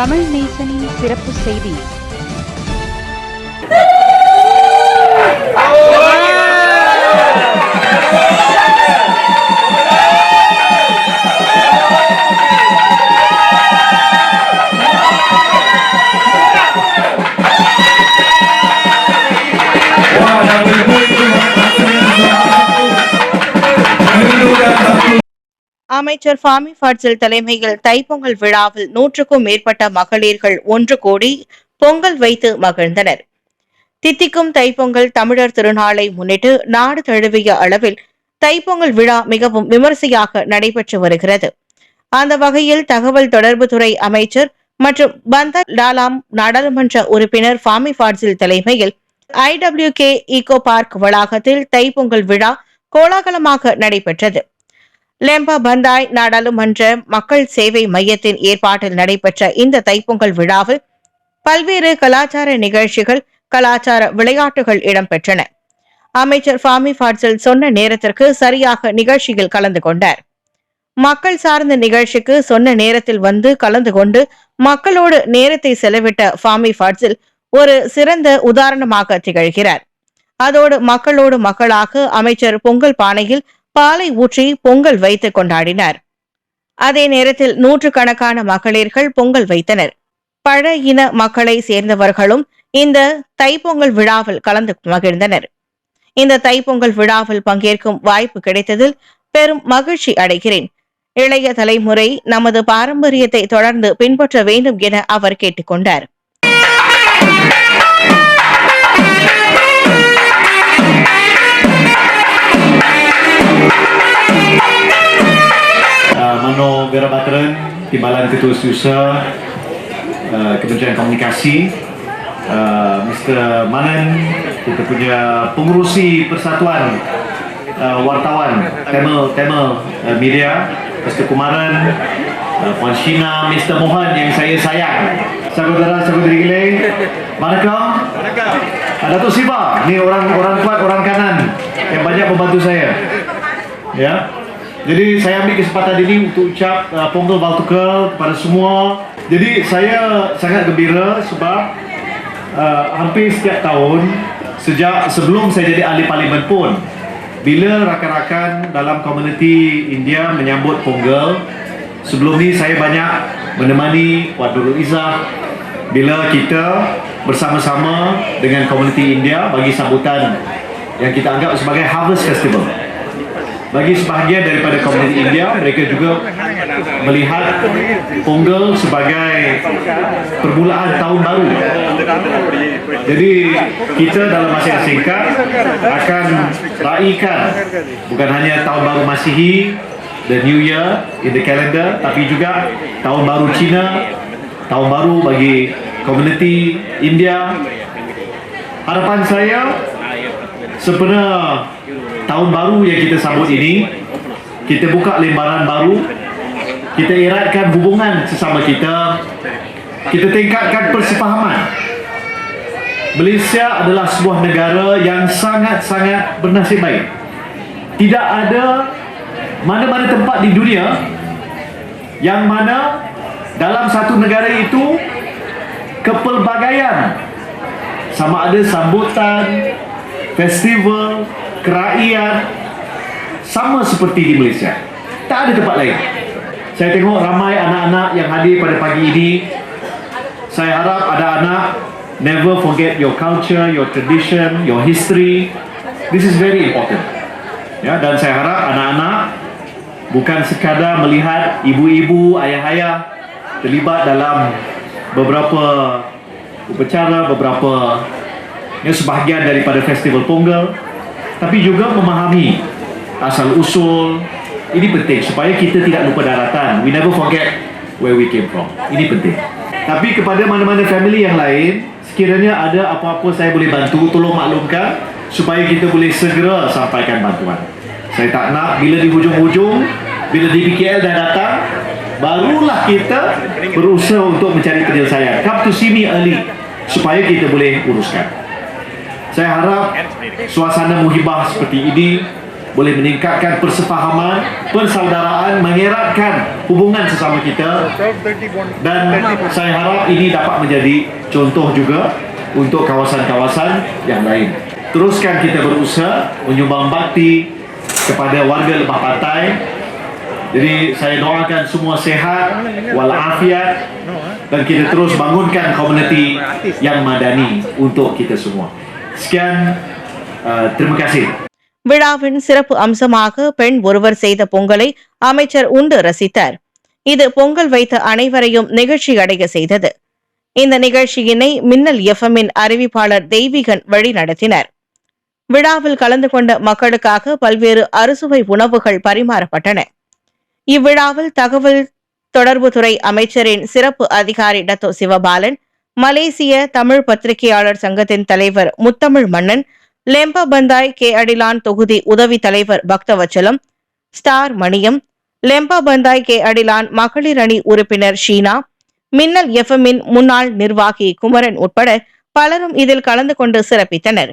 தமிழ் நேசனின் சிறப்பு செய்தி. அமைச்சர் ஃபாமி ஃபாட்சில் தலைமையில் தைப்பொங்கல் விழாவில் நூற்றுக்கும் மேற்பட்ட மகளிர்கள் ஒன்று கூடி பொங்கல் வைத்து மகிழ்ந்தனர். தித்திக்கும் தைப்பொங்கல் தமிழர் திருநாளை முன்னிட்டு நாடு தழுவிய அளவில் தைப்பொங்கல் விழா மிகவும் விமரிசையாக நடைபெற்று வருகிறது. அந்த வகையில் தகவல் தொடர்பு துறை அமைச்சர் மற்றும் பந்தர் லாலாம் நாடாளுமன்ற உறுப்பினர் ஃபாமி ஃபாட்சில் தலைமையில் ஐடபிள்யூ கே ஈகோ பார்க் வளாகத்தில் தைப்பொங்கல் விழா கோலாகலமாக நடைபெற்றது. லெம்பா பந்தாய் நாடாளுமன்ற மக்கள் சேவை மையத்தின் ஏற்பாட்டில் நடைபெற்ற இந்த தைப்பொங்கல் விழாவில் பல்வேறு கலாச்சார நிகழ்ச்சிகள் கலாச்சார விளையாட்டுகள் இடம்பெற்றன. அமைச்சர் ஃபாமி ஃபாட்சல் சொன்ன நேரத்திற்கு சரியாக நிகழ்ச்சியில் கலந்து கொண்டார். மக்கள் சார்ந்த நிகழ்ச்சிக்கு சொன்ன நேரத்தில் வந்து கலந்து கொண்டு மக்களோடு நேரத்தை செலவிட்ட ஃபாமி ஃபாட்சில் ஒரு சிறந்த உதாரணமாக திகழ்கிறார். அதோடு மக்களோடு மக்களாக அமைச்சர் பொங்கல் பானையில் பாலை ஊற்றி பொங்கல் வைத்து கொண்டாடினார். அதே நேரத்தில் நூற்றுக்கணக்கான மகளிர்கள் பொங்கல் வைத்தனர். பழ இன மக்களை சேர்ந்தவர்களும் இந்த தைப்பொங்கல் விழாவில் கலந்து மகிழ்ந்தனர். இந்த தைப்பொங்கல் விழாவில் பங்கேற்கும் வாய்ப்பு கிடைத்ததில் பெரும் மகிழ்ச்சி அடைகிறேன். இளைய தலைமுறை நமது பாரம்பரியத்தை தொடர்ந்து பின்பற்ற வேண்டும் என அவர் கேட்டுக்கொண்டார். Timbalan Ketua Setiausaha uh, Kementerian Komunikasi uh, Mr. Manan, kita punya pengurusi Persatuan uh, Wartawan Tamil, Tamil uh, Media Mr. Kumaran uh, Puan Shina, Mr. Mohan yang saya sayang Saudara-saudari giling Manakam uh, Datuk Siva, ni orang orang kuat, orang kanan yang banyak membantu saya Ya. Jadi saya ambil kesempatan ini untuk ucap uh, Pongal Baltukal kepada semua. Jadi saya sangat gembira sebab uh, hampir setiap tahun sejak sebelum saya jadi ahli parlimen pun bila rakan-rakan dalam komuniti India menyambut Pongal sebelum ni saya banyak menemani Wad Nurul Izzah bila kita bersama-sama dengan komuniti India bagi sambutan yang kita anggap sebagai Harvest Festival bagi sebahagian daripada komuniti India mereka juga melihat Pongal sebagai permulaan tahun baru. Jadi kita dalam masa yang singkat akan raikan bukan hanya tahun baru Masihi the new year in the calendar tapi juga tahun baru Cina tahun baru bagi komuniti India. Harapan saya sebenarnya tahun baru yang kita sambut ini kita buka lembaran baru kita eratkan hubungan sesama kita kita tingkatkan persefahaman. Malaysia adalah sebuah negara yang sangat-sangat bernasib baik. Tidak ada mana-mana tempat di dunia yang mana dalam satu negara itu kepelbagaian. Sama ada sambutan festival keraiyat sama seperti di Malaysia. Tak ada tempat lain. Saya tengok ramai anak-anak yang hadir pada pagi ini. Saya harap ada anak never forget your culture, your tradition, your history. This is very important. Ya, dan saya harap anak-anak bukan sekadar melihat ibu-ibu, ayah-ayah terlibat dalam beberapa upacara, beberapa yang sebahagian daripada festival Pongal tapi juga memahami asal usul. Ini penting supaya kita tidak lupa daratan. We never forget where we came from. Ini penting. Tapi kepada mana-mana family yang lain sekiranya ada apa-apa saya boleh bantu tolong maklumkan supaya kita boleh segera sampaikan bantuan. Saya tak nak bila di hujung-hujung bila DPKL dah datang barulah kita berusaha untuk mencari penyelesaian. Come to see me early supaya kita boleh uruskan saya harap suasana muhibah seperti ini boleh meningkatkan persefahaman, persaudaraan, mengeratkan hubungan sesama kita dan saya harap ini dapat menjadi contoh juga untuk kawasan-kawasan yang lain. Teruskan kita berusaha menyumbang bakti kepada warga Lebah Pantai. Jadi saya doakan semua sehat walafiat dan kita terus bangunkan komuniti yang madani untuk kita semua. Sekian, uh, terima kasih. விழாவின் சிறப்பு அம்சமாக பெண் ஒருவர் செய்த பொங்கலை அமைச்சர் உண்டு ரசித்தார். இது பொங்கல் வைத்த அனைவரையும் நிகழ்ச்சி அடைய செய்தது. இந்த நிகழ்ச்சியினை மின்னல் எஃப்எம்மின் அறிவிப்பாளர் தெய்வீகன் வழி நடத்தினர். விழாவில் கலந்து கொண்ட மக்களுக்காக பல்வேறு அறுசுவை உணவுகள் பரிமாறப்பட்டன. இவ்விழாவில் தகவல் தொடர்புத்துறை அமைச்சரின் சிறப்பு அதிகாரி டத்தோ சிவபாலன் மலேசிய தமிழ் பத்திரிகையாளர் சங்கத்தின் தலைவர் முத்தமிழ் மன்னன் லெம்பா பந்தாய் கே அடிலான் தொகுதி உதவி தலைவர் பக்தவச்சலம் ஸ்டார் மணியம் லெம்பா பந்தாய் கே அடிலான் மகளிர் அணி உறுப்பினர் ஷீனா மின்னல் எஃப்எம்மின் முன்னாள் நிர்வாகி குமரன் உட்பட பலரும் இதில் கலந்து கொண்டு சிறப்பித்தனர்.